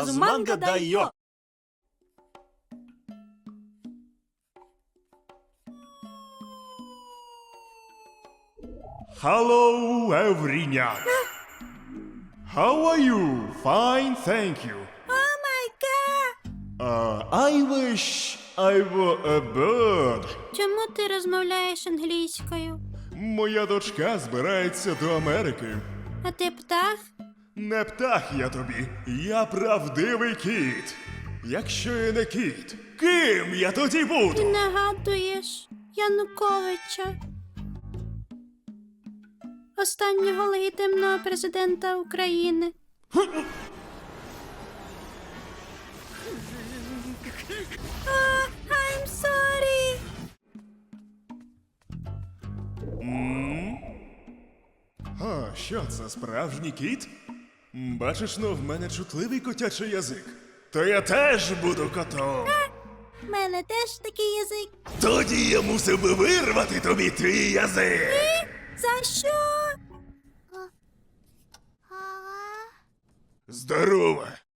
Азуманга дайо. Hello, everyone. How are you? Fine, thank you. О май гад! Uh, I wish I were a bird. Чому ти розмовляєш англійською? Моя дочка збирається до Америки. А ти птах? Не птах я тобі, я правдивий кіт. Якщо я не кіт, ким я тоді Ти буду? нагадуєш Януковича. Останнього легітимного президента України. I'm sorry. А, що це справжній кіт? Бачиш, ну в мене чутливий котячий язик. То я теж буду котом. В мене теж такий язик. Тоді я мусив би вирвати тобі твій язик. За що? Здорово.